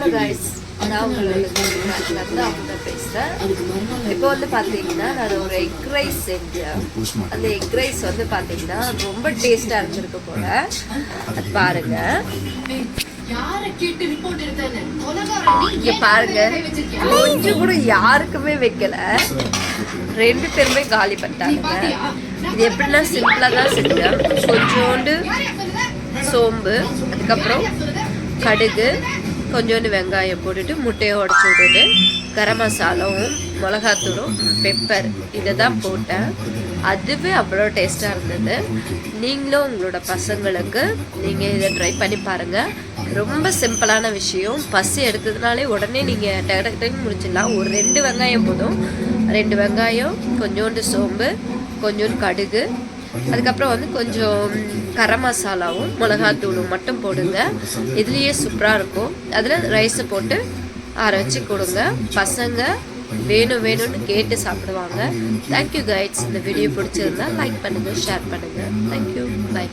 Hello guys நான் உங்களோட வந்து அவங்க பேசுகிறேன் இப்போ வந்து பார்த்தீங்கன்னா நான் ஒரு எக் ரைஸ் செஞ்சேன் அந்த எக் ரைஸ் வந்து பார்த்தீங்கன்னா ரொம்ப டேஸ்ட்டாக இருந்திருக்கு போல. அது பாருங்க. யாரை கேட்டு இங்க பாருங்க. கொஞ்சம் கூட யாருக்குமே வைக்கல. ரெண்டு பேருமே காலி பண்ணிட்டாங்க. இது எப்படின்னா சிம்பிளாக தான் செஞ்சேன். கொஞ்சோண்டு சோம்பு அதுக்கப்புறம் கடுகு கொஞ்சோண்டு வெங்காயம் போட்டுட்டு முட்டையை உடச்சி விட்டுட்டு கரம் மசாலாவும் மிளகாத்தூளும் பெப்பர் இதை தான் போட்டேன். அதுவே அவ்வளோ டேஸ்ட்டாக இருந்தது. நீங்களும் உங்களோட பசங்களுக்கு நீங்கள் இதை ட்ரை பண்ணி பாருங்கள் ரொம்ப சிம்பிளான விஷயம். பசி எடுத்ததுனாலே உடனே நீங்கள் டக்கு முடிச்சிடலாம். ஒரு ரெண்டு வெங்காயம் போதும். ரெண்டு வெங்காயம் கொஞ்சோண்டு சோம்பு கொஞ்சோண்டு கடுகு அதுக்கப்புறம் வந்து கொஞ்சம் கரம் மசாலாவும் மிளகாத்தூளும் மட்டும் போடுங்க. இதுலேயே சூப்பராக இருக்கும். அதில் ரைஸை போட்டு ஆற வச்சு கொடுங்க. பசங்க வேணும் வேணும்னு கேட்டு சாப்பிடுவாங்க. தேங்க்யூ கைட்ஸ் இந்த வீடியோ பிடிச்சிருந்தா லைக் பண்ணுங்கள் ஷேர் பண்ணுங்கள் தேங்க்யூ பை